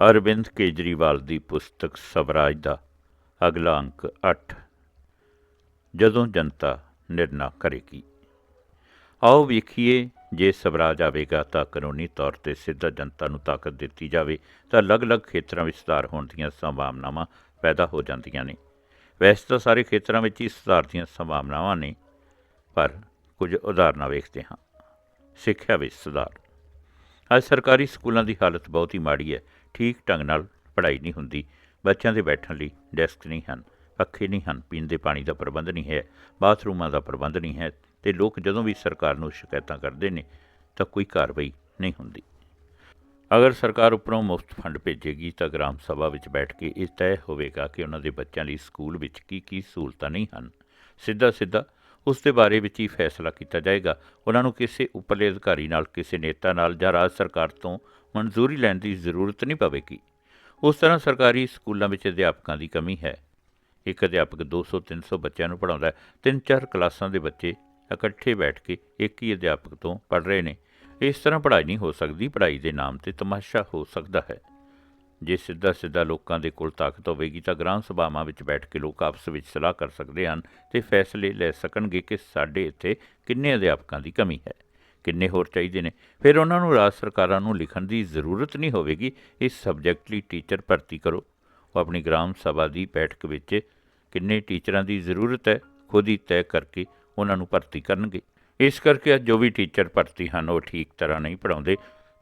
ਅਰਵਿੰਦ ਕੇਜਰੀਵਾਲ ਦੀ ਪੁਸਤਕ ਸਵਰਾਜ ਦਾ, ਅਗਲਾ ਅੰਕ 8 ਜਦੋਂ ਜਨਤਾ ਨਿਰਣਾ ਕਰੇਗੀ। ਆਓ ਵੇਖੀਏ, ਜੇ ਸਵਰਾਜ ਆਵੇਗਾ ਤਾਂ ਕਾਨੂੰਨੀ ਤੌਰ ਤੇ ਸਿੱਧਾ ਜਨਤਾ ਨੂੰ ਤਾਕਤ ਦਿੱਤੀ ਜਾਵੇ, ਤਾਂ ਅਲੱਗ-ਅਲੱਗ ਖੇਤਰਾਂ ਵਿੱਚ ਸੁਧਾਰ ਹੋਣ ਦੀਆਂ ਸੰਭਾਵਨਾਵਾਂ ਪੈਦਾ ਹੋ ਜਾਂਦੀਆਂ ਨੇ। ਵੈਸੇ ਤਾਂ ਸਾਰੇ ਖੇਤਰਾਂ ਵਿੱਚ ਹੀ ਸੁਧਾਰ ਦੀਆਂ ਸੰਭਾਵਨਾਵਾਂ ਨੇ, ਪਰ ਕੁਝ ਉਦਾਹਰਨਾਂ ਵੇਖਦੇ ਹਾਂ। ਸਿੱਖਿਆ ਵਿੱਚ ਸੁਧਾਰ। ਅੱਜ ਸਰਕਾਰੀ ਸਕੂਲਾਂ ਦੀ ਹਾਲਤ ਬਹੁਤ ਹੀ ਮਾੜੀ ਹੈ। ਠੀਕ ਢੰਗ ਨਾਲ ਪੜ੍ਹਾਈ ਨਹੀਂ ਹੁੰਦੀ। ਬੱਚਿਆਂ ਦੇ ਬੈਠਣ ਲਈ ਡੈਸਕ ਨਹੀਂ ਹਨ, ਪੱਖੇ ਨਹੀਂ ਹਨ, ਪੀਣ ਦੇ ਪਾਣੀ ਦਾ ਪ੍ਰਬੰਧ ਨਹੀਂ ਹੈ, ਬਾਥਰੂਮਾਂ ਦਾ ਪ੍ਰਬੰਧ ਨਹੀਂ ਹੈ ਤੇ ਲੋਕ ਜਦੋਂ ਵੀ ਸਰਕਾਰ ਨੂੰ ਸ਼ਿਕਾਇਤਾਂ ਕਰਦੇ ਨੇ ਤਾਂ ਕੋਈ ਕਾਰਵਾਈ ਨਹੀਂ ਹੁੰਦੀ। ਅਗਰ ਸਰਕਾਰ ਉੱਪਰੋਂ ਮੁਫਤ ਫੰਡ ਭੇਜੇਗੀ ਤਾਂ ਗ੍ਰਾਮ ਸਭਾ ਵਿੱਚ ਬੈਠ ਕੇ ਇਹ ਤੈਅ ਹੋਵੇਗਾ ਕਿ ਉਹਨਾਂ ਦੇ ਬੱਚਿਆਂ ਲਈ ਸਕੂਲ ਵਿੱਚ ਕੀ ਕੀ ਸਹੂਲਤਾਂ ਨਹੀਂ ਹਨ। ਸਿੱਧਾ ਸਿੱਧਾ ਉਸ ਦੇ ਬਾਰੇ ਵਿੱਚ ਹੀ ਫੈਸਲਾ ਕੀਤਾ ਜਾਏਗਾ। ਉਹਨਾਂ ਨੂੰ ਕਿਸੇ ਉੱਪਰਲੇ ਅਧਿਕਾਰੀ ਨਾਲ, ਕਿਸੇ ਨੇਤਾ ਨਾਲ ਜਾਂ ਰਾਜ ਸਰਕਾਰ ਤੋਂ ਮਨਜ਼ੂਰੀ ਲੈਣ ਦੀ ਜ਼ਰੂਰਤ ਨਹੀਂ ਪਵੇਗੀ। ਉਸ ਤਰ੍ਹਾਂ ਸਰਕਾਰੀ ਸਕੂਲਾਂ ਵਿੱਚ ਅਧਿਆਪਕਾਂ ਦੀ ਕਮੀ ਹੈ। ਇੱਕ ਅਧਿਆਪਕ 200 300 ਬੱਚਿਆਂ ਨੂੰ ਪੜ੍ਹਾਉਂਦਾ ਹੈ। ਤਿੰਨ ਚਾਰ ਕਲਾਸਾਂ ਦੇ ਬੱਚੇ ਇਕੱਠੇ ਬੈਠ ਕੇ ਇੱਕ ਹੀ ਅਧਿਆਪਕ ਤੋਂ ਪੜ੍ਹ ਰਹੇ ਨੇ। ਇਸ ਤਰ੍ਹਾਂ ਪੜ੍ਹਾਈ ਨਹੀਂ ਹੋ ਸਕਦੀ। ਪੜ੍ਹਾਈ ਦੇ ਨਾਮ ਤੇ ਤਮਾਸ਼ਾ ਹੋ ਸਕਦਾ ਹੈ। ਜੇ ਸਿੱਧਾ ਸਿੱਧਾ ਲੋਕਾਂ ਦੇ ਕੋਲ ਤਾਕਤ ਹੋਵੇਗੀ ਤਾਂ ਗ੍ਰਾਮ ਸਭਾਵਾਂ ਵਿੱਚ ਬੈਠ ਕੇ ਲੋਕ ਆਪਸ ਵਿੱਚ ਸਲਾਹ ਕਰ ਸਕਦੇ ਹਨ ਤੇ ਫੈਸਲੇ ਲੈ ਸਕਣਗੇ ਕਿ ਸਾਡੇ ਇੱਥੇ ਕਿੰਨੇ ਅਧਿਆਪਕਾਂ ਦੀ ਕਮੀ ਹੈ। ਕਿੰਨੇ ਹੋਰ ਚਾਹੀਦੇ ਨੇ। ਫਿਰ ਉਹਨਾਂ ਨੂੰ ਰਾਜ ਸਰਕਾਰਾਂ ਨੂੰ ਲਿਖਣ ਦੀ ਜ਼ਰੂਰਤ ਨਹੀਂ ਹੋਵੇਗੀ। ਇਸ ਸਬਜੈਕਟ ਲਈ ਟੀਚਰ ਭਰਤੀ ਕਰੋ। ਉਹ ਆਪਣੀ ਗ੍ਰਾਮ ਸਭਾ ਦੀ ਬੈਠਕ ਵਿੱਚ ਕਿੰਨੇ ਟੀਚਰਾਂ ਦੀ ਜ਼ਰੂਰਤ ਹੈ, ਖੁਦ ਹੀ ਤੈਅ ਕਰਕੇ ਉਹਨਾਂ ਨੂੰ ਭਰਤੀ ਕਰਨਗੇ। ਇਸ ਕਰਕੇ ਅੱਜ ਜੋ ਵੀ ਟੀਚਰ ਭਰਤੀ ਹਨ, ਉਹ ਠੀਕ ਤਰ੍ਹਾਂ ਨਹੀਂ ਪੜਾਉਂਦੇ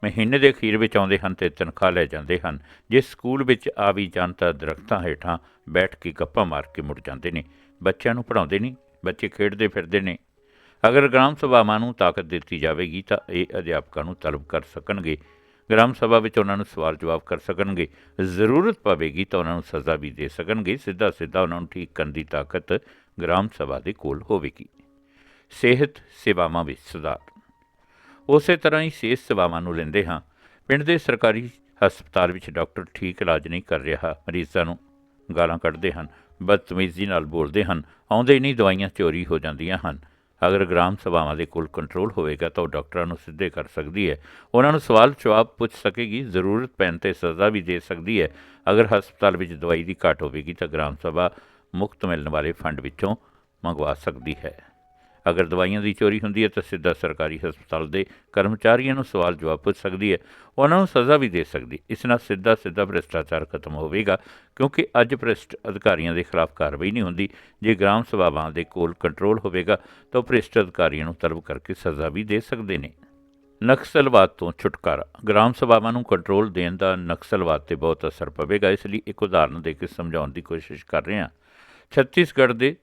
ਮਹੀਨੇ ਦੇ ਅਖੀਰ ਵਿੱਚ ਆਉਂਦੇ ਹਨ ਤੇ ਤਨਖਾਹ ਲੈ ਜਾਂਦੇ ਹਨ। ਜੇ ਸਕੂਲ ਵਿੱਚ ਆ ਵੀ ਜਾਣ ਤਾਂ ਦਰਖਤਾਂ ਹੇਠਾਂ ਬੈਠ ਕੇ ਗੱਪਾਂ ਮਾਰ ਕੇ ਮੁੜ ਜਾਂਦੇ ਨੇ। ਬੱਚਿਆਂ ਨੂੰ ਪੜਾਉਂਦੇ ਨਹੀਂ। ਬੱਚੇ ਖੇਡਦੇ ਫਿਰਦੇ ਨੇ। ਅਗਰ ਗ੍ਰਾਮ ਸਭਾਵਾਂ ਨੂੰ ਤਾਕਤ ਦਿੱਤੀ ਜਾਵੇਗੀ ਤਾਂ ਇਹ ਅਧਿਆਪਕਾਂ ਨੂੰ ਤਲਬ ਕਰ ਸਕਣਗੇ। ਗ੍ਰਾਮ ਸਭਾ ਵਿੱਚ ਉਹਨਾਂ ਨੂੰ ਸਵਾਲ ਜਵਾਬ ਕਰ ਸਕਣਗੇ। ਜ਼ਰੂਰਤ ਪਵੇਗੀ ਤਾਂ ਉਹਨਾਂ ਨੂੰ ਸਜ਼ਾ ਵੀ ਦੇ ਸਕਣਗੇ। ਸਿੱਧਾ ਸਿੱਧਾ ਉਹਨਾਂ ਨੂੰ ਠੀਕ ਕਰਨ ਦੀ ਤਾਕਤ ਗ੍ਰਾਮ ਸਭਾ ਦੇ ਕੋਲ ਹੋਵੇਗੀ। ਸਿਹਤ ਸੇਵਾਵਾਂ ਵਿੱਚ ਸੁਧਾਰ। ਉਸੇ ਤਰ੍ਹਾਂ ਹੀ ਸਿਹਤ ਸੇਵਾਵਾਂ ਨੂੰ ਲੈਂਦੇ ਹਾਂ। ਪਿੰਡ ਦੇ ਸਰਕਾਰੀ ਹਸਪਤਾਲ ਵਿੱਚ ਡਾਕਟਰ ਠੀਕ ਇਲਾਜ ਨਹੀਂ ਕਰ ਰਿਹਾ। ਮਰੀਜ਼ਾਂ ਨੂੰ ਗਾਲਾਂ ਕੱਢਦੇ ਹਨ। ਬਦਤਮੀਜ਼ੀ ਨਾਲ ਬੋਲਦੇ ਹਨ। ਆਉਂਦੇ ਨਹੀਂ, ਦਵਾਈਆਂ ਚੋਰੀ ਹੋ ਜਾਂਦੀਆਂ ਹਨ। ਅਗਰ ਗ੍ਰਾਮ ਸਭਾਵਾਂ ਦੇ ਕੋਲ ਕੰਟਰੋਲ ਹੋਵੇਗਾ ਤਾਂ ਉਹ ਡਾਕਟਰਾਂ ਨੂੰ ਸਿੱਧੇ ਕਰ ਸਕਦੀ ਹੈ। ਉਹਨਾਂ ਨੂੰ ਸਵਾਲ ਜਵਾਬ ਪੁੱਛ ਸਕੇਗੀ, ਜ਼ਰੂਰਤ ਪੈਣ ਤੇ ਸਜ਼ਾ ਵੀ ਦੇ ਸਕਦੀ ਹੈ। ਅਗਰ ਹਸਪਤਾਲ ਵਿੱਚ ਦਵਾਈ ਦੀ ਘਾਟ ਹੋਵੇਗੀ ਤਾਂ ਗ੍ਰਾਮ ਸਭਾ ਮੁਕਤ ਮਿਲਣ ਵਾਲੇ ਫੰਡ ਵਿੱਚੋਂ ਮੰਗਵਾ ਸਕਦੀ ਹੈ। ਅਗਰ ਦਵਾਈਆਂ ਦੀ ਚੋਰੀ ਹੁੰਦੀ ਹੈ ਤਾਂ ਸਿੱਧਾ ਸਰਕਾਰੀ ਹਸਪਤਾਲ ਦੇ ਕਰਮਚਾਰੀਆਂ ਨੂੰ ਸਵਾਲ ਜਵਾਬ ਪੁੱਛ ਸਕਦੀ ਹੈ। ਉਹਨਾਂ ਨੂੰ ਸਜ਼ਾ ਵੀ ਦੇ ਸਕਦੀ। ਇਸ ਨਾਲ ਸਿੱਧਾ ਸਿੱਧਾ ਭ੍ਰਿਸ਼ਟਾਚਾਰ ਖਤਮ ਹੋਵੇਗਾ, ਕਿਉਂਕਿ ਅੱਜ ਭ੍ਰਿਸ਼ਟ ਅਧਿਕਾਰੀਆਂ ਦੇ ਖਿਲਾਫ ਕਾਰਵਾਈ ਨਹੀਂ ਹੁੰਦੀ। ਜੇ ਗ੍ਰਾਮ ਸਭਾਵਾਂ ਦੇ ਕੋਲ ਕੰਟਰੋਲ ਹੋਵੇਗਾ, ਤਾਂ ਉਹ ਭ੍ਰਿਸ਼ਟ ਅਧਿਕਾਰੀਆਂ ਨੂੰ ਤਲਬ ਕਰਕੇ ਸਜ਼ਾ ਵੀ ਦੇ ਸਕਦੇ ਨੇ। ਨਕਸਲਵਾਦ ਤੋਂ ਛੁਟਕਾਰਾ। ਗ੍ਰਾਮ ਸਭਾਵਾਂ ਨੂੰ ਕੰਟਰੋਲ ਦੇਣ ਦਾ ਨਕਸਲਵਾਦ ਤੇ ਬਹੁਤ ਅਸਰ ਪਵੇਗਾ। ਇਸ ਲਈ ਇੱਕ ਉਦਾਹਰਨ ਦੇ ਕੇ ਸਮਝਾਉਣ ਦੀ ਕੋਸ਼ਿਸ਼ ਕਰ ਰਹੇ ਹਾਂ। ਛੱਤੀਸਗੜ੍ਹ ਦੇ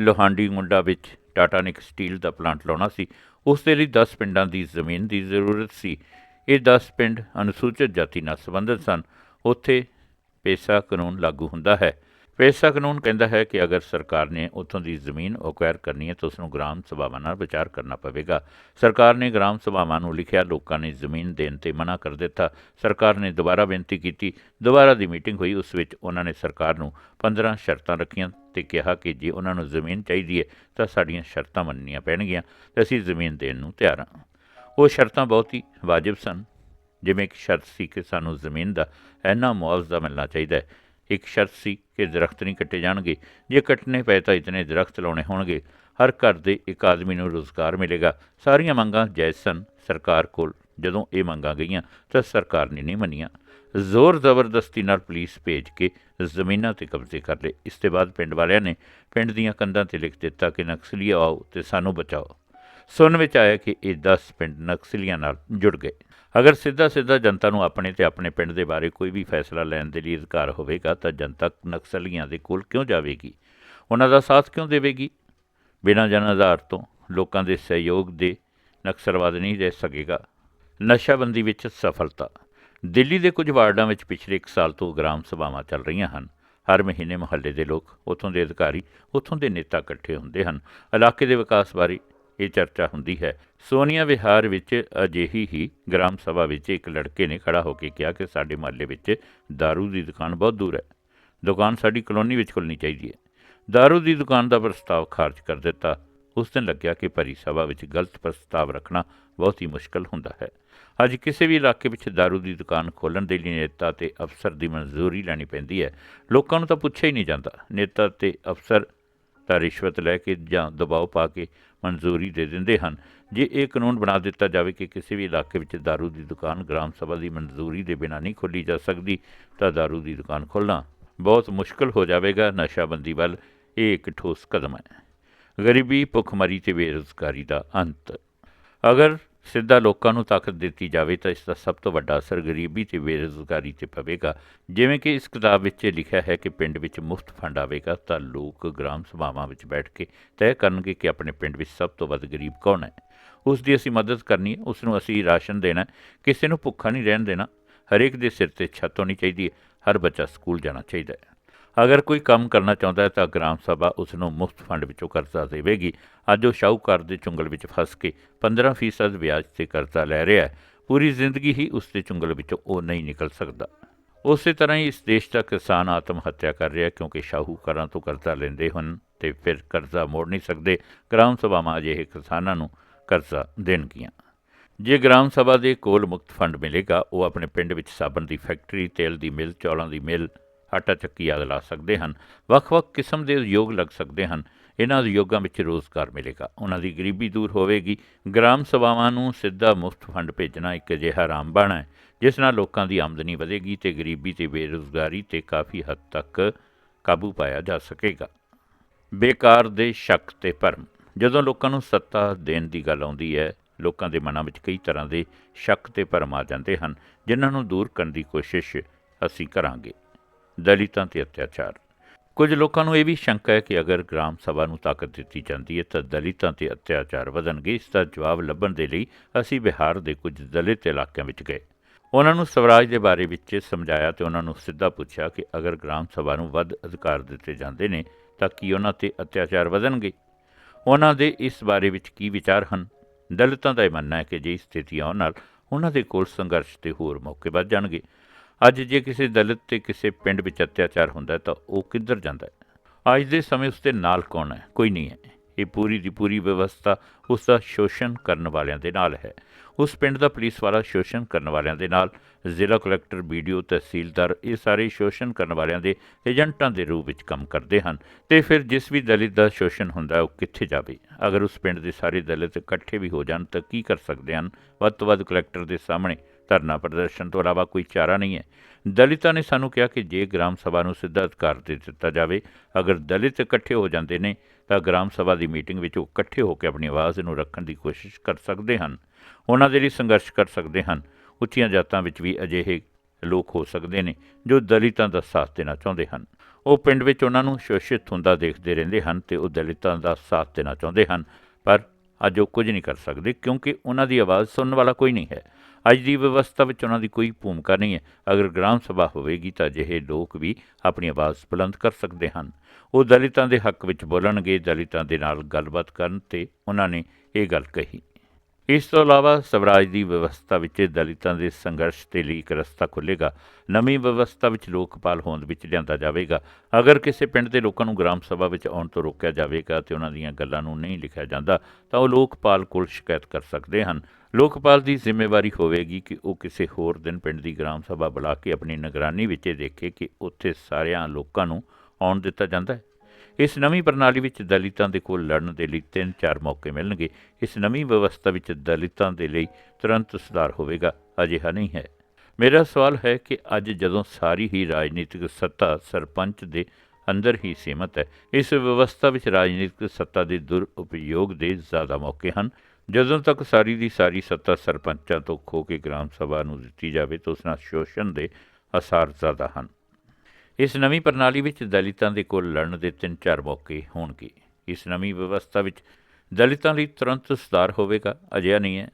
ਲੋਹਾਂਡੀ ਮੁੰਡਾ ਵਿੱਚ ਟਾਟਾ ਨੇ ਇੱਕ ਸਟੀਲ ਦਾ ਪਲਾਂਟ ਲਾਉਣਾ ਸੀ। ਉਸ ਦੇ ਲਈ 10 ਪਿੰਡਾਂ ਦੀ ਜ਼ਮੀਨ ਦੀ ਜ਼ਰੂਰਤ ਸੀ। ਇਹ 10 ਪਿੰਡ ਅਨੁਸੂਚਿਤ ਜਾਤੀ ਨਾਲ ਸੰਬੰਧਿਤ ਸਨ। ਉੱਥੇ ਪੇਸਾ ਕਾਨੂੰਨ ਲਾਗੂ ਹੁੰਦਾ ਹੈ। ਪੇਸਾ ਕਾਨੂੰਨ ਕਹਿੰਦਾ ਹੈ ਕਿ ਅਗਰ ਸਰਕਾਰ ਨੇ ਉੱਥੋਂ ਦੀ ਜ਼ਮੀਨ ਅਕਵਾਇਰ ਕਰਨੀ ਹੈ ਤਾਂ ਉਸ ਨੂੰ ਗ੍ਰਾਮ ਸਭਾਵਾਂ ਨਾਲ ਵਿਚਾਰ ਕਰਨਾ ਪਵੇਗਾ। ਸਰਕਾਰ ਨੇ ਗ੍ਰਾਮ ਸਭਾਵਾਂ ਨੂੰ ਲਿਖਿਆ, ਲੋਕਾਂ ਨੇ ਜ਼ਮੀਨ ਦੇਣ ਤੇ ਮਨਾ ਕਰ ਦਿੱਤਾ। ਸਰਕਾਰ ਨੇ ਦੁਬਾਰਾ ਬੇਨਤੀ ਕੀਤੀ। ਦੁਬਾਰਾ ਦੀ ਮੀਟਿੰਗ ਹੋਈ, ਉਸ ਵਿੱਚ ਉਹਨਾਂ ਨੇ ਸਰਕਾਰ ਨੂੰ 15 ਸ਼ਰਤਾਂ ਰੱਖੀਆਂ ਤੇ ਕਿਹਾ ਕਿ ਜੇ ਉਹਨਾਂ ਨੂੰ ਜ਼ਮੀਨ ਚਾਹੀਦੀ ਹੈ ਤਾਂ ਸਾਡੀਆਂ ਸ਼ਰਤਾਂ ਮੰਨਣੀਆਂ ਪੈਣਗੀਆਂ ਤੇ ਅਸੀਂ ਜ਼ਮੀਨ ਦੇਣ ਨੂੰ ਤਿਆਰ ਹਾਂ। ਉਹ ਸ਼ਰਤਾਂ ਬਹੁਤ ਹੀ ਵਾਜਬ ਸਨ। ਜਿਵੇਂ ਕਿ ਸ਼ਰਤ ਸੀ ਕਿ ਸਾਨੂੰ ਜ਼ਮੀਨ ਦਾ ਇੰਨਾ ਮੁਆਵਜ਼ਾ ਮਿਲਣਾ ਚਾਹੀਦਾ ਹੈ ਇੱਕ ਸ਼ਰਤ ਸੀ ਕਿ ਦਰਖਤ ਨਹੀਂ ਕੱਟੇ ਜਾਣਗੇ। ਜੇ ਕੱਟਣੇ ਪਏ ਤਾਂ ਇਤਨੇ ਦਰਖਤ ਲਾਉਣੇ ਹੋਣਗੇ। ਹਰ ਘਰ ਦੇ ਇੱਕ ਆਦਮੀ ਨੂੰ ਰੋਜ਼ਗਾਰ ਮਿਲੇਗਾ। ਸਾਰੀਆਂ ਮੰਗਾਂ ਜਾਇਜ਼ ਸਨ ਸਰਕਾਰ ਕੋਲ। ਜਦੋਂ ਇਹ ਮੰਗਾਂ ਗਈਆਂ ਤਾਂ ਸਰਕਾਰ ਨੇ ਨਹੀਂ ਮੰਨੀਆਂ। ਜ਼ੋਰ ਜ਼ਬਰਦਸਤੀ ਨਾਲ ਪੁਲਿਸ ਭੇਜ ਕੇ ਜ਼ਮੀਨਾਂ ਤੇ ਕਬਜ਼ੇ ਕਰ ਲਏ। ਇਸ ਤੋਂ ਬਾਅਦ ਪਿੰਡ ਵਾਲਿਆਂ ਨੇ ਪਿੰਡ ਦੀਆਂ ਕੰਧਾਂ ਤੇ ਲਿਖ ਦਿੱਤਾ ਕਿ ਨਕਸਲੀ ਆਓ ਤੇ ਸਾਨੂੰ ਬਚਾਓ। ਸੁਣ ਵਿੱਚ ਆਇਆ ਕਿ ਇਹ 10 ਪਿੰਡ ਨਕਸਲੀਆਂ ਨਾਲ ਜੁੜ ਗਏ। ਅਗਰ ਸਿੱਧਾ ਸਿੱਧਾ ਜਨਤਾ ਨੂੰ ਆਪਣੇ ਤੇ ਆਪਣੇ ਪਿੰਡ ਦੇ ਬਾਰੇ ਕੋਈ ਵੀ ਫੈਸਲਾ ਲੈਣ ਦੇ ਲਈ ਅਧਿਕਾਰ ਹੋਵੇਗਾ, ਤਾਂ ਜਨਤਾ ਨਕਸਲੀਆਂ ਦੇ ਕੋਲ ਕਿਉਂ ਜਾਵੇਗੀ? ਉਹਨਾਂ ਦਾ ਸਾਥ ਕਿਉਂ ਦੇਵੇਗੀ? ਬਿਨਾਂ ਜਨ ਆਧਾਰ ਤੋਂ ਲੋਕਾਂ ਦੇ ਸਹਿਯੋਗ ਦੇ ਨਕਸਲਵਾਦ ਨਹੀਂ ਰਹਿ ਸਕੇਗਾ। ਨਸ਼ਾਬੰਦੀ ਵਿੱਚ ਸਫਲਤਾ। ਦਿੱਲੀ ਦੇ ਕੁਝ ਵਾਰਡਾਂ ਵਿੱਚ ਪਿਛਲੇ 1 ਸਾਲ ਤੋਂ ਗ੍ਰਾਮ ਸਭਾਵਾਂ ਚੱਲ ਰਹੀਆਂ ਹਨ। ਹਰ ਮਹੀਨੇ ਮੁਹੱਲੇ ਦੇ ਲੋਕ ਉੱਥੋਂ ਦੇ ਅਧਿਕਾਰੀ, ਉੱਥੋਂ ਦੇ ਨੇਤਾ ਇਕੱਠੇ ਹੁੰਦੇ ਹਨ। ਇਲਾਕੇ ਦੇ ਵਿਕਾਸ ਬਾਰੇ ਇਹ ਚਰਚਾ ਹੁੰਦੀ ਹੈ ਸੋਨੀਆ ਵਿਹਾਰ ਵਿੱਚ ਅਜਿਹੀ ਹੀ ਗ੍ਰਾਮ ਸਭਾ ਵਿੱਚ ਇੱਕ ਲੜਕੇ ਨੇ ਖੜਾ ਹੋ ਕੇ ਕਿਹਾ ਕਿ ਸਾਡੇ ਮਹੱਲੇ ਵਿੱਚ दारू ਦੀ ਦੁਕਾਨ ਬਹੁਤ ਦੂਰ ਹੈ ਦੁਕਾਨ ਸਾਡੀ ਕਲੋਨੀ ਵਿੱਚ ਖੁੱਲਣੀ ਚਾਹੀਦੀ ਹੈ दारू ਦੀ ਦੁਕਾਨ ਦਾ ਪ੍ਰਸਤਾਵ ਖਾਰਜ ਕਰ ਦਿੱਤਾ ਉਸ ਦਿਨ ਲੱਗਿਆ ਕਿ ਭਰੀ ਸਭਾ ਵਿੱਚ ਗਲਤ ਪ੍ਰਸਤਾਵ ਰੱਖਣਾ ਬਹੁਤ ਹੀ ਮੁਸ਼ਕਲ ਹੁੰਦਾ ਹੈ ਅੱਜ ਕਿਸੇ ਵੀ ਇਲਾਕੇ ਵਿੱਚ ਦਾਰੂ ਦੀ ਦੁਕਾਨ ਖੋਲ੍ਹਣ ਦੇ ਲਈ ਨੇਤਾ ਤੇ ਅਫਸਰ ਦੀ ਮਨਜ਼ੂਰੀ ਲੈਣੀ ਪੈਂਦੀ ਹੈ ਲੋਕਾਂ ਨੂੰ ਤਾਂ ਪੁੱਛਿਆ ਹੀ ਨਹੀਂ ਜਾਂਦਾ ਨੇਤਾ ਤੇ ਅਫਸਰ ਤਾਂ ਰਿਸ਼ਵਤ ਲੈ ਕੇ ਜਾਂ ਦਬਾਅ ਪਾ ਕੇ ਮਨਜ਼ੂਰੀ ਦੇ ਦਿੰਦੇ ਹਨ। ਜੇ ਇਹ ਕਾਨੂੰਨ ਬਣਾ ਦਿੱਤਾ ਜਾਵੇ ਕਿ ਕਿਸੇ ਵੀ ਇਲਾਕੇ ਵਿੱਚ ਦਾਰੂ ਦੀ ਦੁਕਾਨ ਗ੍ਰਾਮ ਸਭਾ ਦੀ ਮਨਜ਼ੂਰੀ ਦੇ ਬਿਨਾਂ ਨਹੀਂ ਖੋਲੀ ਜਾ ਸਕਦੀ, ਤਾਂ ਦਾਰੂ ਦੀ ਦੁਕਾਨ ਖੋਲ੍ਹਣਾ ਬਹੁਤ ਮੁਸ਼ਕਲ ਹੋ ਜਾਵੇਗਾ। ਨਸ਼ਾਬੰਦੀ ਵੱਲ ਇਹ ਇੱਕ ਠੋਸ ਕਦਮ ਹੈ। ਗਰੀਬੀ, ਭੁੱਖਮਰੀ ਤੇ ਬੇਰੁਜ਼ਗਾਰੀ ਦਾ ਅੰਤ। ਅਗਰ ਸਿੱਧਾ ਲੋਕਾਂ ਨੂੰ ਤਾਕਤ ਦਿੱਤੀ ਜਾਵੇ ਤਾਂ ਇਸ ਦਾ ਸਭ ਤੋਂ ਵੱਡਾ ਅਸਰ ਗਰੀਬੀ ਤੇ ਬੇਰੁਜ਼ਗਾਰੀ ਤੇ ਪਵੇਗਾ। ਜਿਵੇਂ ਕਿ ਇਸ ਕਿਤਾਬ ਵਿੱਚ ਲਿਖਿਆ ਹੈ ਕਿ ਪਿੰਡ ਵਿੱਚ ਮੁਫਤ ਫੰਡ ਆਵੇਗਾ ਤਾਂ ਲੋਕ ਗ੍ਰਾਮ ਸਭਾਵਾਂ ਵਿੱਚ ਬੈਠ ਕੇ ਤੈਅ ਕਰਨਗੇ ਕਿ ਆਪਣੇ ਪਿੰਡ ਵਿੱਚ ਸਭ ਤੋਂ ਵੱਧ ਗਰੀਬ ਕੌਣ ਹੈ। ਉਸ ਦੀ ਅਸੀਂ ਮਦਦ ਕਰਨੀ ਹੈ, ਉਸ ਨੂੰ ਅਸੀਂ ਰਾਸ਼ਨ ਦੇਣਾ ਕਿਸੇ ਨੂੰ ਭੁੱਖਾ ਨਹੀਂ ਰਹਿਣ ਦੇਣਾ। ਹਰੇਕ ਦੇ ਸਿਰ ਤੇ ਛੱਤ ਹੋਣੀ ਚਾਹੀਦੀ ਹੈ। ਹਰ ਬੱਚਾ ਸਕੂਲ ਜਾਣਾ ਚਾਹੀਦਾ ਹੈ। ਅਗਰ ਕੋਈ ਕੰਮ ਕਰਨਾ ਚਾਹੁੰਦਾ ਹੈ ਤਾਂ ਗ੍ਰਾਮ ਸਭਾ ਉਸ ਨੂੰ ਮੁਫਤ ਫੰਡ ਵਿੱਚੋਂ ਕਰਜ਼ਾ ਦੇਵੇਗੀ। ਅੱਜ ਉਹ ਸ਼ਾਹੂਕਾਰ ਦੇ ਚੁੰਗਲ ਵਿੱਚ ਫਸ ਕੇ 15% ਵਿਆਜ ਤੇ ਕਰਜ਼ਾ ਲੈ ਰਿਹਾ ਹੈ। ਪੂਰੀ ਜ਼ਿੰਦਗੀ ਹੀ ਉਸ ਦੇ ਚੁੰਗਲ ਵਿੱਚੋਂ ਉਹ ਨਹੀਂ ਨਿਕਲ ਸਕਦਾ। ਉਸੇ ਤਰ੍ਹਾਂ ਹੀ ਇਸ ਦੇਸ਼ ਦਾ ਕਿਸਾਨ ਆਤਮ ਹੱਤਿਆ ਕਰ ਰਿਹਾ ਕਿਉਂਕਿ ਸ਼ਾਹੂਕਾਰਾਂ ਤੋਂ ਕਰਜ਼ਾ ਲੈਂਦੇ ਹਨ ਤੇ ਫਿਰ ਕਰਜ਼ਾ ਮੋੜ ਨਹੀਂ ਸਕਦੇ। ਗ੍ਰਾਮ ਸਭਾਵਾਂ ਅਜਿਹੇ ਕਿਸਾਨਾਂ ਨੂੰ ਕਰਜ਼ਾ ਦੇਣਗੀਆਂ। ਜੇ ਗ੍ਰਾਮ ਸਭਾ ਦੇ ਕੋਲ ਮੁਕਤ ਫੰਡ ਮਿਲੇਗਾ, ਉਹ ਆਪਣੇ ਪਿੰਡ ਵਿੱਚ ਸਾਬਣ ਦੀ ਫੈਕਟਰੀ, ਤੇਲ ਦੀ ਮਿਲ, ਚੌਲਾਂ ਦੀ ਮਿਲ ਆਟਾ ਚੱਕੀ ਆਦਿ ਲਾ ਸਕਦੇ ਹਨ। ਵੱਖ-ਵੱਖ ਕਿਸਮ ਦੇ ਉਦਯੋਗ ਲੱਗ ਸਕਦੇ ਹਨ। ਇਹਨਾਂ ਉਦਯੋਗਾਂ ਵਿੱਚ ਰੋਜ਼ਗਾਰ ਮਿਲੇਗਾ। ਉਹਨਾਂ ਦੀ ਗਰੀਬੀ ਦੂਰ ਹੋਵੇਗੀ। ਗ੍ਰਾਮ ਸਭਾਵਾਂ ਨੂੰ ਸਿੱਧਾ ਮੁਫਤ ਫੰਡ ਭੇਜਣਾ ਇੱਕ ਅਜਿਹਾ ਰਾਮਬਾਣ ਹੈ, ਜਿਸ ਨਾਲ ਲੋਕਾਂ ਦੀ ਆਮਦਨੀ ਵਧੇਗੀ ਤੇ ਗਰੀਬੀ ਤੇ ਬੇਰੁਜ਼ਗਾਰੀ ਤੇ ਕਾਫੀ ਹੱਦ ਤੱਕ ਕਾਬੂ ਪਾਇਆ ਜਾ ਸਕੇਗਾ। ਬੇਕਾਰ ਦੇ ਸ਼ੱਕ ਤੇ ਭਰਮ। ਜਦੋਂ ਲੋਕਾਂ ਨੂੰ ਸੱਤਾ ਦੇਣ ਦੀ ਗੱਲ ਆਉਂਦੀ ਹੈ, ਲੋਕਾਂ ਦੇ ਮਨਾਂ ਵਿੱਚ ਕਈ ਤਰ੍ਹਾਂ ਦੇ ਸ਼ੱਕ ਤੇ ਭਰਮ ਆ ਜਾਂਦੇ ਹਨ, ਜਿਨ੍ਹਾਂ ਨੂੰ ਦੂਰ ਕਰਨ ਦੀ ਕੋਸ਼ਿਸ਼ ਅਸੀਂ ਕਰਾਂਗੇ। ਦਲਿਤਾਂ ਤੇ ਅਤਿਆਚਾਰ। ਕੁਝ ਲੋਕਾਂ ਨੂੰ ਇਹ ਵੀ ਸ਼ੰਕਾ ਹੈ ਕਿ ਅਗਰ ਗ੍ਰਾਮ ਸਭਾ ਨੂੰ ਤਾਕਤ ਦਿੱਤੀ ਜਾਂਦੀ ਹੈ ਤਾਂ ਦਲਿਤਾਂ ਤੇ ਅਤਿਆਚਾਰ ਵਧਣਗੇ। ਇਸ ਦਾ ਜਵਾਬ ਲੱਭਣ ਦੇ ਲਈ ਅਸੀਂ ਬਿਹਾਰ ਦੇ ਕੁਝ ਦਲਿਤ ਇਲਾਕਿਆਂ ਵਿੱਚ ਗਏ। ਉਹਨਾਂ ਨੂੰ ਸਵਰਾਜ ਦੇ ਬਾਰੇ ਵਿੱਚ ਸਮਝਾਇਆ ਤੇ ਉਹਨਾਂ ਨੂੰ ਸਿੱਧਾ ਪੁੱਛਿਆ ਕਿ ਅਗਰ ਗ੍ਰਾਮ ਸਭਾ ਨੂੰ ਵੱਧ ਅਧਿਕਾਰ ਦਿੱਤੇ ਜਾਂਦੇ ਨੇ ਤਾਂ ਕੀ ਉਹਨਾਂ ਤੇ ਅਤਿਆਚਾਰ ਵਧਣਗੇ? ਉਹਨਾਂ ਦੇ ਇਸ ਬਾਰੇ ਵਿੱਚ ਕੀ ਵਿਚਾਰ ਹਨ? ਦਲਿਤਾਂ ਦਾ ਇਹ ਮੰਨਣਾ ਹੈ ਕਿ ਜੇ ਸਥਿਤੀ ਆਉਣ ਨਾਲ ਉਹਨਾਂ ਦੇ ਕੋਲ ਸੰਘਰਸ਼ ਦੇ ਹੋਰ ਮੌਕੇ ਵੱਧ ਜਾਣਗੇ। ਅੱਜ ਜੇ ਕਿਸੇ ਦਲਿਤ ਤੇ ਕਿਸੇ ਪਿੰਡ ਵਿੱਚ ਅਤਿਆਚਾਰ ਹੁੰਦਾ ਤਾਂ ਉਹ ਕਿੱਧਰ ਜਾਂਦਾ ਹੈ? ਅੱਜ ਦੇ ਸਮੇਂ ਉਸ ਦੇ ਨਾਲ ਕੌਣ ਹੈ? ਕੋਈ ਨਹੀਂ ਹੈ। ਇਹ ਪੂਰੀ ਦੀ ਪੂਰੀ ਵਿਵਸਥਾ ਉਸ ਦਾ ਸ਼ੋਸ਼ਣ ਕਰਨ ਵਾਲਿਆਂ ਦੇ ਨਾਲ ਹੈ। ਉਸ ਪਿੰਡ ਦਾ ਪੁਲਿਸ ਵਾਲਾ ਸ਼ੋਸ਼ਣ ਕਰਨ ਵਾਲਿਆਂ ਦੇ ਨਾਲ, ਜ਼ਿਲ੍ਹਾ ਕਲੈਕਟਰ ਵੀਡੀਓ ਤਹਿਸੀਲਦਾਰ ਇਹ ਸਾਰੇ ਸ਼ੋਸ਼ਣ ਕਰਨ ਵਾਲਿਆਂ ਦੇ ਏਜੰਟਾਂ ਦੇ ਰੂਪ ਵਿੱਚ ਕੰਮ ਕਰਦੇ ਹਨ ਤੇ ਫਿਰ ਜਿਸ ਵੀ ਦਲਿਤ ਦਾ ਸ਼ੋਸ਼ਣ ਹੁੰਦਾ ਉਹ ਕਿੱਥੇ ਜਾਵੇ? ਅਗਰ ਉਸ ਪਿੰਡ ਦੇ ਸਾਰੇ ਦਲਿਤ ਇਕੱਠੇ ਵੀ ਹੋ ਜਾਣ ਤਾਂ ਕੀ ਕਰ ਸਕਦੇ ਹਨ? ਵੱਧ ਤੋਂ ਵੱਧ ਕਲੈਕਟਰ ਦੇ ਸਾਹਮਣੇ ਧਰਨਾ ਪ੍ਰਦਰਸ਼ਨ ਤੋਂ ਇਲਾਵਾ ਕੋਈ ਚਾਰਾ ਨਹੀਂ ਹੈ। ਦਲਿਤਾਂ ਨੇ ਸਾਨੂੰ ਕਿਹਾ ਕਿ ਜੇ ਗ੍ਰਾਮ ਸਭਾ ਨੂੰ ਸਿੱਧਾ ਅਧਿਕਾਰ ਦੇ ਦਿੱਤਾ ਜਾਵੇ, ਅਗਰ ਦਲਿਤ ਇਕੱਠੇ ਹੋ ਜਾਂਦੇ ਨੇ, ਤਾਂ ਗ੍ਰਾਮ ਸਭਾ ਦੀ ਮੀਟਿੰਗ ਵਿੱਚ ਉਹ ਇਕੱਠੇ ਹੋ ਕੇ ਆਪਣੀ ਆਵਾਜ਼ ਨੂੰ ਰੱਖਣ ਦੀ ਕੋਸ਼ਿਸ਼ ਕਰ ਸਕਦੇ ਹਨ। ਉਹਨਾਂ ਦੇ ਲਈ ਸੰਘਰਸ਼ ਕਰ ਸਕਦੇ ਹਨ। ਉੱਚੀਆਂ ਜਾਤਾਂ ਵਿੱਚ ਵੀ ਅਜਿਹੇ ਲੋਕ ਹੋ ਸਕਦੇ ਨੇ ਜੋ ਦਲਿਤਾਂ ਦਾ ਸਾਥ ਦੇਣਾ ਚਾਹੁੰਦੇ ਹਨ। ਉਹ ਪਿੰਡ ਵਿੱਚ ਉਹਨਾਂ ਨੂੰ ਸ਼ੋਸ਼ਿਤ ਹੁੰਦਾ ਦੇਖਦੇ ਰਹਿੰਦੇ ਹਨ ਤੇ ਉਹ ਦਲਿਤਾਂ ਦਾ ਸਾਥ ਦੇਣਾ ਚਾਹੁੰਦੇ ਹਨ। ਪਰ ਅੱਜ ਉਹ ਕੁਝ ਨਹੀਂ ਕਰ ਸਕਦੇ ਕਿਉਂਕਿ ਉਹਨਾਂ ਦੀ ਆਵਾਜ਼ ਸੁਣਨ ਵਾਲਾ ਕੋਈ ਨਹੀਂ ਹੈ। ਅੱਜ ਦੀ ਵਿਵਸਥਾ ਵਿੱਚ ਉਹਨਾਂ ਦੀ ਕੋਈ ਭੂਮਿਕਾ ਨਹੀਂ ਹੈ। ਅਗਰ ਗ੍ਰਾਮ ਸਭਾ ਹੋਵੇਗੀ ਤਾਂ ਅਜਿਹੇ ਲੋਕ ਵੀ ਆਪਣੀ ਆਵਾਜ਼ ਬੁਲੰਦ ਕਰ ਸਕਦੇ ਹਨ। ਉਹ ਦਲਿਤਾਂ ਦੇ ਹੱਕ ਵਿੱਚ ਬੋਲਣਗੇ, ਦਲਿਤਾਂ ਦੇ ਨਾਲ ਗੱਲਬਾਤ ਕਰਨ ਤੇ ਉਹਨਾਂ ਨੇ ਇਹ ਗੱਲ ਕਹੀ। ਇਸ ਤੋਂ ਇਲਾਵਾ ਸਵਰਾਜ ਦੀ ਵਿਵਸਥਾ ਵਿੱਚ ਦਲਿਤਾਂ ਦੇ ਸੰਘਰਸ਼ ਦੇ ਲਈ ਇੱਕ ਰਸਤਾ ਖੁੱਲੇਗਾ ਨਵੀਂ ਵਿਵਸਥਾ ਵਿੱਚ ਲੋਕਪਾਲ ਹੋਂਦ ਵਿੱਚ ਲਿਆਂਦਾ ਜਾਵੇਗਾ। ਅਗਰ ਕਿਸੇ ਪਿੰਡ ਦੇ ਲੋਕਾਂ ਨੂੰ ਗ੍ਰਾਮ ਸਭਾ ਵਿੱਚ ਆਉਣ ਤੋਂ ਰੋਕਿਆ ਜਾਵੇਗਾ ਤੇ ਉਹਨਾਂ ਦੀਆਂ ਗੱਲਾਂ ਨੂੰ ਨਹੀਂ ਲਿਖਿਆ ਜਾਂਦਾ, ਤਾਂ ਉਹ ਲੋਕਪਾਲ ਕੋਲ ਸ਼ਿਕਾਇਤ ਕਰ ਸਕਦੇ ਹਨ। ਲੋਕਪਾਲ ਦੀ ਜ਼ਿੰਮੇਵਾਰੀ ਹੋਵੇਗੀ ਕਿ ਉਹ ਕਿਸੇ ਹੋਰ ਦਿਨ ਪਿੰਡ ਦੀ ਗ੍ਰਾਮ ਸਭਾ ਬੁਲਾ ਕੇ ਆਪਣੀ ਨਿਗਰਾਨੀ ਵਿੱਚ ਇਹ ਦੇਖੇ ਕਿ ਉੱਥੇ ਸਾਰਿਆਂ ਲੋਕਾਂ ਨੂੰ ਆਉਣ ਦਿੱਤਾ ਜਾਂਦਾ ਹੈ। ਇਸ ਨਵੀਂ ਪ੍ਰਣਾਲੀ ਵਿੱਚ ਦਲਿਤਾਂ ਦੇ ਕੋਲ ਲੜਨ ਦੇ ਲਈ ਤਿੰਨ ਚਾਰ ਮੌਕੇ ਮਿਲਣਗੇ। ਇਸ ਨਵੀਂ ਵਿਵਸਥਾ ਵਿੱਚ ਦਲਿਤਾਂ ਦੇ ਲਈ ਤੁਰੰਤ ਸੁਧਾਰ ਹੋਵੇਗਾ, ਅਜਿਹਾ ਨਹੀਂ ਹੈ। ਮੇਰਾ ਸਵਾਲ ਹੈ ਕਿ ਅੱਜ ਜਦੋਂ ਸਾਰੀ ਹੀ ਰਾਜਨੀਤਿਕ ਸੱਤਾ ਸਰਪੰਚ ਦੇ ਅੰਦਰ ਹੀ ਸੀਮਤ ਹੈ, ਇਸ ਵਿਵਸਥਾ ਵਿੱਚ ਰਾਜਨੀਤਿਕ ਸੱਤਾ ਦੇ ਦੁਰਉਪਯੋਗ ਦੇ ਜ਼ਿਆਦਾ ਮੌਕੇ ਹਨ। ਜਦੋਂ ਤੱਕ ਸਾਰੀ ਦੀ ਸਾਰੀ ਸੱਤਾ ਸਰਪੰਚਾਂ ਤੋਂ ਖੋ ਕੇ ਗ੍ਰਾਮ ਸਭਾ ਨੂੰ ਦਿੱਤੀ ਜਾਵੇ ਤਾਂ ਉਸ ਨਾਲ ਸ਼ੋਸ਼ਣ ਦੇ ਅਸਾਰ ਜ਼ਿਆਦਾ ਹਨ। ਇਸ ਨਵੀਂ ਪ੍ਰਣਾਲੀ ਵਿੱਚ ਦਲਿਤਾਂ ਦੇ ਕੋਲ ਲੜਨ ਦੇ ਤਿੰਨ ਚਾਰ ਮੌਕੇ ਹੋਣਗੇ। ਇਸ ਨਵੀਂ ਵਿਵਸਥਾ ਵਿੱਚ ਦਲਿਤਾਂ ਲਈ ਤੁਰੰਤ ਸੁਧਾਰ ਹੋਵੇਗਾ, ਅਜਿਹਾ ਨਹੀਂ ਹੈ।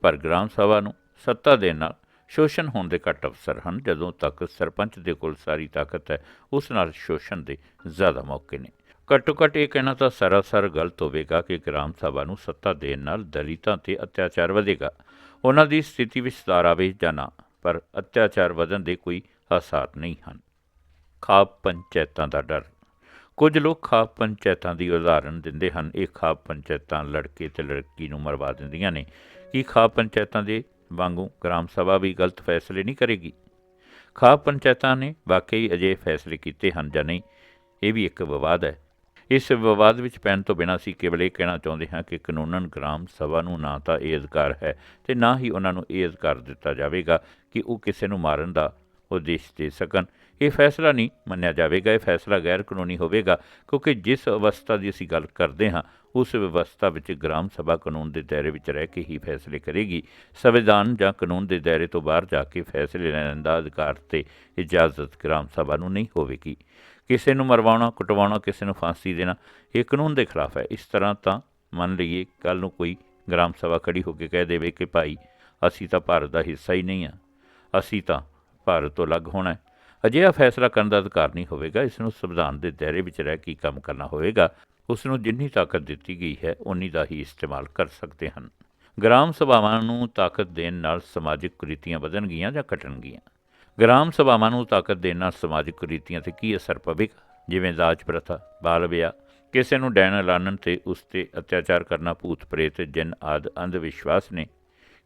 ਪਰ ਗ੍ਰਾਮ ਸਭਾ ਨੂੰ ਸੱਤਾ ਦੇ ਨਾਲ ਸ਼ੋਸ਼ਣ ਹੋਣ ਦੇ ਘੱਟ ਅਵਸਰ ਹਨ, ਜਦੋਂ ਤੱਕ ਸਰਪੰਚ ਦੇ ਕੋਲ ਸਾਰੀ ਤਾਕਤ ਹੈ, ਉਸ ਨਾਲ ਸ਼ੋਸ਼ਣ ਦੇ ਜ਼ਿਆਦਾ ਮੌਕੇ ਨੇ। ਘੱਟੋ ਘੱਟ ਇਹ ਕਹਿਣਾ ਤਾਂ ਸਰਾਸਰ ਗਲਤ ਹੋਵੇਗਾ ਕਿ ਗ੍ਰਾਮ ਸਭਾ ਨੂੰ ਸੱਤਾ ਦੇਣ ਨਾਲ ਦਲਿਤਾਂ ਤੇ ਅਤਿਆਚਾਰ ਵਧੇਗਾ। ਉਹਨਾਂ ਦੀ ਸਥਿਤੀ ਵਿੱਚ ਸੁਧਾਰ ਆਵੇ ਜਾਂ ਨਾ, ਪਰ ਅਤਿਆਚਾਰ ਵਧਣ ਦੇ ਕੋਈ ਆਸਾਰ ਨਹੀਂ ਹਨ। ਖਾਬ ਪੰਚਾਇਤਾਂ ਦਾ ਡਰ। ਕੁਝ ਲੋਕ ਖਾਪ ਪੰਚਾਇਤਾਂ ਦੀ ਉਦਾਹਰਣ ਦਿੰਦੇ ਹਨ। ਇਹ ਖਾਪ ਪੰਚਾਇਤਾਂ ਲੜਕੇ ਤੇ ਲੜਕੀ ਨੂੰ ਮਰਵਾ ਦਿੰਦੀਆਂ ਨੇ। ਕੀ ਖਾਪ ਪੰਚਾਇਤਾਂ ਦੇ ਵਾਂਗੂ ਗ੍ਰਾਮ ਸਭਾ ਵੀ ਗਲਤ ਫੈਸਲੇ ਨਹੀਂ ਕਰੇਗੀ? ਖਾਪ ਪੰਚਾਇਤਾਂ ਨੇ ਵਾਕਈ ਅਜੇ ਫੈਸਲੇ ਕੀਤੇ ਹਨ ਜਾਂ ਨਹੀਂ, ਇਹ ਵੀ ਇੱਕ ਵਿਵਾਦ ਹੈ। ਇਸ ਵਿਵਾਦ ਵਿੱਚ ਪੈਣ ਤੋਂ ਬਿਨਾਂ ਅਸੀਂ ਕੇਵਲ ਇਹ ਕਹਿਣਾ ਚਾਹੁੰਦੇ ਹਾਂ ਕਿ ਕਾਨੂੰਨਨ ਗ੍ਰਾਮ ਸਭਾ ਨੂੰ ਨਾ ਤਾਂ ਇਹ ਅਧਿਕਾਰ ਹੈ ਤੇ ਨਾ ਹੀ ਉਹਨਾਂ ਨੂੰ ਇਹ ਅਧਿਕਾਰ ਦਿੱਤਾ ਜਾਵੇਗਾ ਕਿ ਉਹ ਕਿਸੇ ਨੂੰ ਮਾਰਨ ਦਾ ਉਦੇਸ਼ ਦੇ ਸਕਣ। ਇਹ ਫੈਸਲਾ ਨਹੀਂ ਮੰਨਿਆ ਜਾਵੇਗਾ, ਇਹ ਫੈਸਲਾ ਗੈਰ ਕਾਨੂੰਨੀ ਹੋਵੇਗਾ, ਕਿਉਂਕਿ ਜਿਸ ਅਵਸਥਾ ਦੀ ਅਸੀਂ ਗੱਲ ਕਰਦੇ ਹਾਂ, ਉਸ ਵਿਵਸਥਾ ਵਿੱਚ ਗ੍ਰਾਮ ਸਭਾ ਕਾਨੂੰਨ ਦੇ ਦਾਇਰੇ ਵਿੱਚ ਰਹਿ ਕੇ ਹੀ ਫੈਸਲੇ ਕਰੇਗੀ। ਸੰਵਿਧਾਨ ਜਾਂ ਕਾਨੂੰਨ ਦੇ ਦਾਇਰੇ ਤੋਂ ਬਾਹਰ ਜਾ ਕੇ ਫੈਸਲੇ ਲੈਣ ਦਾ ਅਧਿਕਾਰ ਤੇ ਇਜਾਜ਼ਤ ਗ੍ਰਾਮ ਸਭਾ ਨੂੰ ਨਹੀਂ ਹੋਵੇਗੀ। ਕਿਸੇ ਨੂੰ ਮਰਵਾਉਣਾ, ਕੁਟਵਾਉਣਾ, ਕਿਸੇ ਨੂੰ ਫਾਂਸੀ ਦੇਣਾ, ਇਹ ਕਾਨੂੰਨ ਦੇ ਖਿਲਾਫ ਹੈ। ਇਸ ਤਰ੍ਹਾਂ ਤਾਂ ਮੰਨ ਲਈਏ ਕੱਲ ਨੂੰ ਕੋਈ ਗ੍ਰਾਮ ਸਭਾ ਖੜੀ ਹੋ ਕੇ ਕਹਿ ਦੇਵੇ ਕਿ ਭਾਈ, ਅਸੀਂ ਤਾਂ ਭਾਰਤ ਦਾ ਹਿੱਸਾ ਹੀ ਨਹੀਂ ਆ ਅਸੀਂ ਤਾਂ ਭਾਰਤ ਤੋਂ ਅਲੱਗ ਹੋਣਾ ਹੈ। ਅਜਿਹਾ ਫੈਸਲਾ ਕਰਨ ਦਾ ਅਧਿਕਾਰ ਨਹੀਂ ਹੋਵੇਗਾ, ਇਸ ਨੂੰ ਸੰਵਿਧਾਨ ਦੇ ਦਾਇਰੇ ਵਿੱਚ ਰਹਿ ਕੇ ਕੰਮ ਕਰਨਾ ਹੋਵੇਗਾ, ਉਸ ਨੂੰ ਜਿੰਨੀ ਤਾਕਤ ਦਿੱਤੀ ਗਈ ਹੈ ਉਨੀ ਦਾ ਹੀ ਇਸਤੇਮਾਲ ਕਰ ਸਕਦੇ ਹਨ। ਗ੍ਰਾਮ ਸਭਾਵਾਂ ਨੂੰ ਤਾਕਤ ਦੇਣ ਨਾਲ ਸਮਾਜਿਕ ਕੁਰੀਤੀਆਂ ਵਧਣਗੀਆਂ ਜਾਂ ਘਟਣਗੀਆਂ ਗ੍ਰਾਮ ਸਭਾਵਾਂ ਨੂੰ ਤਾਕਤ ਦੇਣ ਨਾਲ ਸਮਾਜਿਕ ਕੁਰੀਤੀਆਂ ਤੇ ਕੀ ਅਸਰ ਪਵੇਗਾ? ਜਿਵੇਂ ਦਾਜ ਪ੍ਰਥਾ, ਬਾਲ ਵਿਆਹ, ਕਿਸੇ ਨੂੰ ਡੈਣ ਐਲਾਨਣ ਤੇ ਉਸ ਤੇ ਅਤਿਆਚਾਰ ਕਰਨਾ ਭੂਤ ਪ੍ਰੇਤ, ਜਿਨ ਆਦ, ਅੰਧ ਵਿਸ਼ਵਾਸ ਨੇ,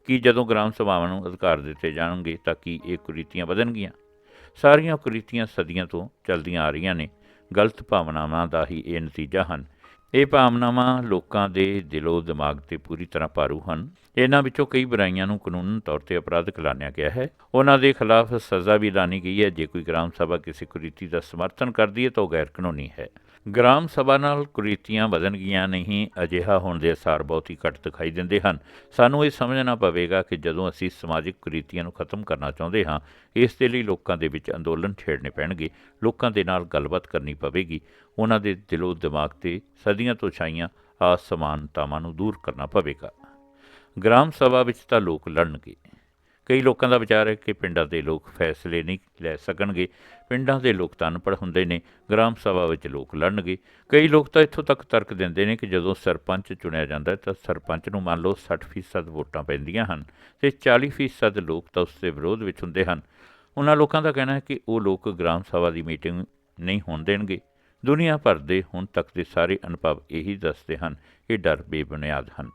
ਕਿ ਜਦੋਂ ਗ੍ਰਾਮ ਸਭਾਵਾਂ ਨੂੰ ਅਧਿਕਾਰ ਦਿੱਤੇ ਜਾਣਗੇ ਤਾਂ ਕੀ ਇਹ ਕੁਰੀਤੀਆਂ ਵਧਣਗੀਆਂ? ਸਾਰੀਆਂ ਕੁਰੀਤੀਆਂ ਸਦੀਆਂ ਤੋਂ ਚੱਲਦੀਆਂ ਆ ਰਹੀਆਂ ਨੇ। ਗਲਤ ਭਾਵਨਾਵਾਂ ਦਾ ਹੀ ਇਹ ਨਤੀਜਾ ਹਨ। ਇਹ ਭਾਵਨਾਵਾਂ ਲੋਕਾਂ ਦੇ ਦਿਲੋਂ ਦਿਮਾਗ ਤੇ ਪੂਰੀ ਤਰ੍ਹਾਂ ਭਾਰੂ ਹਨ। ਇਹਨਾਂ ਵਿੱਚੋਂ ਕਈ ਬੁਰਾਈਆਂ ਨੂੰ ਕਾਨੂੰਨ ਤੌਰ ਤੇ ਅਪਰਾਧਿਕ ਐਲਾਨਿਆ ਗਿਆ ਹੈ। ਉਹਨਾਂ ਦੇ ਖਿਲਾਫ ਸਜ਼ਾ ਵੀ ਐਲਾਨੀ ਗਈ ਹੈ। ਜੇ ਕੋਈ ਗ੍ਰਾਮ ਸਭਾ ਕਿਸੇ ਕੁਰੀਤੀ ਦਾ ਸਮਰਥਨ ਕਰਦੀ ਹੈ ਤਾਂ ਉਹ ਗੈਰ ਕਾਨੂੰਨੀ ਹੈ। ਗ੍ਰਾਮ ਸਭਾ ਨਾਲ ਕੁਰੀਤੀਆਂ ਵਧਣਗੀਆਂ ਨਹੀਂ, ਅਜਿਹਾ ਹੋਣ ਦੇ ਅਸਾਰ ਬਹੁਤ ਹੀ ਘੱਟ ਦਿਖਾਈ ਦਿੰਦੇ ਹਨ। ਸਾਨੂੰ ਇਹ ਸਮਝਣਾ ਪਵੇਗਾ ਕਿ ਜਦੋਂ ਅਸੀਂ ਸਮਾਜਿਕ ਕੁਰੀਤੀਆਂ ਨੂੰ ਖਤਮ ਕਰਨਾ ਚਾਹੁੰਦੇ ਹਾਂ, ਇਸ ਦੇ ਲਈ ਲੋਕਾਂ ਦੇ ਵਿੱਚ ਅੰਦੋਲਨ ਛੇੜਨੇ ਪੈਣਗੇ। ਲੋਕਾਂ ਦੇ ਨਾਲ ਗੱਲਬਾਤ ਕਰਨੀ ਪਵੇਗੀ। ਉਹਨਾਂ ਦੇ ਦਿਲੋਂ ਦਿਮਾਗ ਤੇ ਸਦੀਆਂ ਤੋਂ ਛਾਈਆਂ ਅਸਮਾਨਤਾਵਾਂ ਨੂੰ ਦੂਰ ਕਰਨਾ ਪਵੇਗਾ। ਗ੍ਰਾਮ ਸਭਾ ਵਿੱਚ ਤਾਂ ਲੋਕ ਲੜਨਗੇ। ਕਈ ਲੋਕਾਂ ਦਾ ਵਿਚਾਰ ਹੈ ਕਿ ਪਿੰਡਾਂ ਦੇ ਲੋਕ ਫੈਸਲੇ ਨਹੀਂ ਲੈ ਸਕਣਗੇ। ਪਿੰਡਾਂ ਦੇ ਲੋਕ ਤਾਂ ਅਨਪੜ੍ਹ ਹੁੰਦੇ ਨੇ, ਗ੍ਰਾਮ ਸਭਾ ਵਿੱਚ ਲੋਕ ਲੜਨਗੇ। ਕਈ ਲੋਕ ਤਾਂ ਇੱਥੋਂ ਤੱਕ ਤਰਕ ਦਿੰਦੇ ਨੇ ਕਿ ਜਦੋਂ ਸਰਪੰਚ ਚੁਣਿਆ ਜਾਂਦਾ ਤਾਂ ਸਰਪੰਚ ਨੂੰ ਮੰਨ ਲਓ 60% ਵੋਟਾਂ ਪੈਂਦੀਆਂ ਹਨ ਤੇ 40% ਲੋਕ ਤਾਂ ਉਸ ਦੇ ਵਿਰੋਧ ਵਿੱਚ ਹੁੰਦੇ ਹਨ। ਉਹਨਾਂ ਲੋਕਾਂ ਦਾ ਕਹਿਣਾ ਹੈ ਕਿ ਉਹ ਲੋਕ ਗ੍ਰਾਮ ਸਭਾ ਦੀ ਮੀਟਿੰਗ ਨਹੀਂ ਹੋਣ ਦੇਣਗੇ। ਦੁਨੀਆ ਭਰ ਦੇ ਹੁਣ ਤੱਕ ਦੇ ਸਾਰੇ ਅਨੁਭਵ ਇਹੀ ਦੱਸਦੇ ਹਨ ਕਿ ਡਰ ਬੇਬੁਨਿਆਦ ਹਨ।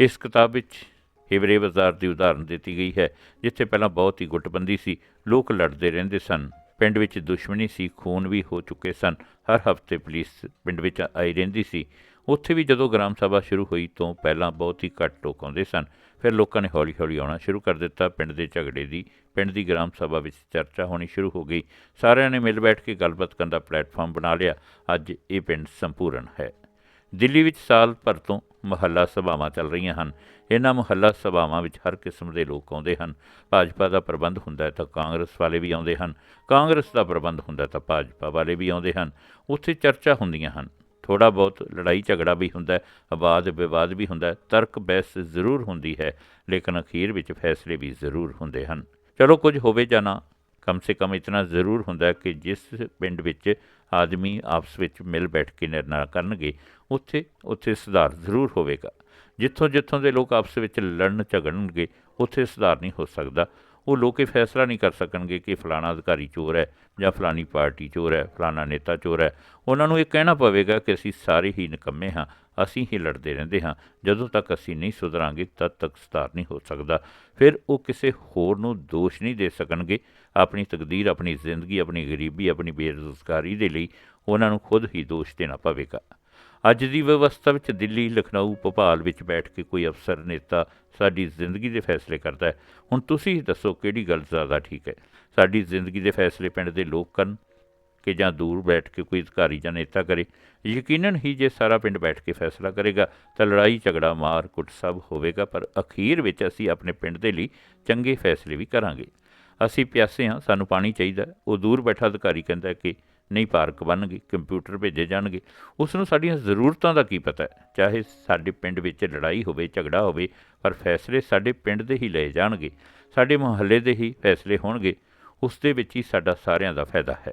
ਇਸ ਕਿਤਾਬ ਵਿੱਚ ਹਿਵਰੇ ਬਾਜ਼ਾਰ ਦੀ ਉਦਾਹਰਨ ਦਿੱਤੀ ਗਈ ਹੈ, ਜਿੱਥੇ ਪਹਿਲਾਂ ਬਹੁਤ ਹੀ ਗੁੱਟਬੰਦੀ ਸੀ, ਲੋਕ ਲੜਦੇ ਰਹਿੰਦੇ ਸਨ। ਪਿੰਡ ਵਿੱਚ ਦੁਸ਼ਮਣੀ ਸੀ, ਖੂਨ ਵੀ ਹੋ ਚੁੱਕੇ ਸਨ। ਹਰ ਹਫ਼ਤੇ ਪੁਲਿਸ ਪਿੰਡ ਵਿੱਚ ਆਈ ਰਹਿੰਦੀ ਸੀ। ਉੱਥੇ ਵੀ ਜਦੋਂ ਗ੍ਰਾਮ ਸਭਾ ਸ਼ੁਰੂ ਹੋਈ ਤੋਂ ਪਹਿਲਾਂ ਬਹੁਤ ਹੀ ਘੱਟ ਲੋਕ ਆਉਂਦੇ ਸਨ। ਫਿਰ ਲੋਕਾਂ ਨੇ ਹੌਲੀ-ਹੌਲੀ ਆਉਣਾ ਸ਼ੁਰੂ ਕਰ ਦਿੱਤਾ। ਪਿੰਡ ਦੇ ਝਗੜੇ ਦੀ, ਪਿੰਡ ਦੀ ਗ੍ਰਾਮ ਸਭਾ ਵਿੱਚ ਚਰਚਾ ਹੋਣੀ ਸ਼ੁਰੂ ਹੋ ਗਈ। ਸਾਰਿਆਂ ਨੇ ਮਿਲ ਬੈਠ ਕੇ ਗੱਲਬਾਤ ਕਰਨ ਦਾ ਪਲੇਟਫਾਰਮ ਬਣਾ ਲਿਆ। ਅੱਜ ਇਹ ਪਿੰਡ ਸੰਪੂਰਨ ਹੈ। ਦਿੱਲੀ ਵਿੱਚ ਸਾਲ ਭਰ ਤੋਂ ਮੁਹੱਲਾ ਸਭਾਵਾਂ ਚੱਲ ਰਹੀਆਂ ਹਨ। ਇਹਨਾਂ ਮੁਹੱਲਾ ਸਭਾਵਾਂ ਵਿੱਚ ਹਰ ਕਿਸਮ ਦੇ ਲੋਕ ਆਉਂਦੇ ਹਨ। ਭਾਜਪਾ ਦਾ ਪ੍ਰਬੰਧ ਹੁੰਦਾ ਹੈ ਤਾਂ ਕਾਂਗਰਸ ਵਾਲੇ ਵੀ ਆਉਂਦੇ ਹਨ। ਕਾਂਗਰਸ ਦਾ ਪ੍ਰਬੰਧ ਹੁੰਦਾ ਤਾਂ ਭਾਜਪਾ ਵਾਲੇ ਵੀ ਆਉਂਦੇ ਹਨ। ਉੱਥੇ ਚਰਚਾ ਹੁੰਦੀਆਂ ਹਨ। ਥੋੜਾ ਬਹੁਤ ਲੜਾਈ ਝਗੜਾ ਵੀ ਹੁੰਦਾ ਆਵਾਦ ਵਿਵਾਦ ਵੀ ਹੁੰਦਾ ਤਰਕ ਬਹਿਸ ਜ਼ਰੂਰ ਹੁੰਦੀ ਹੈ, ਲੇਕਿਨ ਅਖੀਰ ਵਿੱਚ ਫੈਸਲੇ ਵੀ ਜ਼ਰੂਰ ਹੁੰਦੇ ਹਨ। ਚਲੋ ਕੁਝ ਹੋਵੇ ਜਾਂ ਨਾ ਕਮ ਸੇ ਕਮ ਇਤਨਾ ਜ਼ਰੂਰ ਹੁੰਦਾ ਕਿ ਜਿਸ ਪਿੰਡ ਵਿੱਚ ਆਦਮੀ ਆਪਸ ਵਿੱਚ ਮਿਲ ਬੈਠ ਕੇ ਨਿਰਣਾ ਕਰਨਗੇ, ਉੱਥੇ ਉੱਥੇ ਸੁਧਾਰ ਜ਼ਰੂਰ ਹੋਵੇਗਾ। ਜਿੱਥੋਂ ਜਿੱਥੋਂ ਦੇ ਲੋਕ ਆਪਸ ਵਿੱਚ ਲੜਨ ਝਗੜਨਗੇ, ਉੱਥੇ ਸੁਧਾਰ ਨਹੀਂ ਹੋ ਸਕਦਾ। ਉਹ ਲੋਕ ਇਹ ਫੈਸਲਾ ਨਹੀਂ ਕਰ ਸਕਣਗੇ ਕਿ ਫਲਾਣਾ ਅਧਿਕਾਰੀ ਚੋਰ ਹੈ ਜਾਂ ਫਲਾਣੀ ਪਾਰਟੀ ਚੋਰ ਹੈ, ਫਲਾਣਾ ਨੇਤਾ ਚੋਰ ਹੈ। ਉਹਨਾਂ ਨੂੰ ਇਹ ਕਹਿਣਾ ਪਵੇਗਾ ਕਿ ਅਸੀਂ ਸਾਰੇ ਹੀ ਨਿਕੰਮੇ ਹਾਂ। ਅਸੀਂ ਹੀ ਲੜਦੇ ਰਹਿੰਦੇ ਹਾਂ। ਜਦੋਂ ਤੱਕ ਅਸੀਂ ਨਹੀਂ ਸੁਧਰਾਂਗੇ, ਤਦ ਤੱਕ ਸੁਧਾਰ ਨਹੀਂ ਹੋ ਸਕਦਾ। ਫਿਰ ਉਹ ਕਿਸੇ ਹੋਰ ਨੂੰ ਦੋਸ਼ ਨਹੀਂ ਦੇ ਸਕਣਗੇ। ਆਪਣੀ ਤਕਦੀਰ, ਆਪਣੀ ਜ਼ਿੰਦਗੀ, ਆਪਣੀ ਗਰੀਬੀ, ਆਪਣੀ ਬੇਰੁਜ਼ਗਾਰੀ ਦੇ ਲਈ ਉਹਨਾਂ ਨੂੰ ਖੁਦ ਹੀ ਦੋਸ਼ ਦੇਣਾ ਪਵੇਗਾ। ਅੱਜ ਦੀ ਵਿਵਸਥਾ ਵਿੱਚ ਦਿੱਲੀ, ਲਖਨਊ, ਭੋਪਾਲ ਵਿੱਚ ਬੈਠ ਕੇ ਕੋਈ ਅਫਸਰ, ਨੇਤਾ ਸਾਡੀ ਜ਼ਿੰਦਗੀ ਦੇ ਫੈਸਲੇ ਕਰਦਾ ਹੈ। ਹੁਣ ਤੁਸੀਂ ਹੀ ਦੱਸੋ ਕਿਹੜੀ ਗੱਲ ਜ਼ਿਆਦਾ ਠੀਕ ਹੈ। ਸਾਡੀ ਜ਼ਿੰਦਗੀ ਦੇ ਫੈਸਲੇ ਪਿੰਡ ਦੇ ਲੋਕ ਕਰਨ ਕਿ ਜਾਂ ਦੂਰ ਬੈਠ ਕੇ ਕੋਈ ਅਧਿਕਾਰੀ ਜਾਂ ਨੇਤਾ ਕਰੇ, ਯਕੀਨਨ ਹੀ ਜੇ ਸਾਰਾ ਪਿੰਡ ਬੈਠ ਕੇ ਫੈਸਲਾ ਕਰੇਗਾ, ਤਾਂ ਲੜਾਈ, ਝਗੜਾ, ਮਾਰ ਕੁੱਟ ਸਭ ਹੋਵੇਗਾ, ਪਰ ਅਖੀਰ ਵਿੱਚ ਅਸੀਂ ਆਪਣੇ ਪਿੰਡ ਦੇ ਲਈ ਚੰਗੇ ਫੈਸਲੇ ਵੀ ਕਰਾਂਗੇ। ਅਸੀਂ ਪਿਆਸੇ ਹਾਂ, ਸਾਨੂੰ ਪਾਣੀ ਚਾਹੀਦਾ ਉਹ ਦੂਰ ਬੈਠਾ ਅਧਿਕਾਰੀ ਕਹਿੰਦਾ ਕਿ ਨਹੀਂ, ਪਾਰਕ ਬਣਨਗੇ, ਕੰਪਿਊਟਰ ਭੇਜੇ ਜਾਣਗੇ। ਉਸ ਨੂੰ ਸਾਡੀਆਂ ਜ਼ਰੂਰਤਾਂ ਦਾ ਕੀ ਪਤਾ ਹੈ? ਚਾਹੇ ਸਾਡੇ ਪਿੰਡ ਵਿੱਚ ਲੜਾਈ ਹੋਵੇ, ਝਗੜਾ ਹੋਵੇ, ਪਰ ਫੈਸਲੇ ਸਾਡੇ ਪਿੰਡ ਦੇ ਹੀ ਲਏ ਜਾਣਗੇ। ਸਾਡੇ ਮੁਹੱਲੇ ਦੇ ਹੀ ਫੈਸਲੇ ਹੋਣਗੇ। ਉਸ ਦੇ ਵਿੱਚ ਹੀ ਸਾਡਾ ਸਾਰਿਆਂ ਦਾ ਫਾਇਦਾ ਹੈ।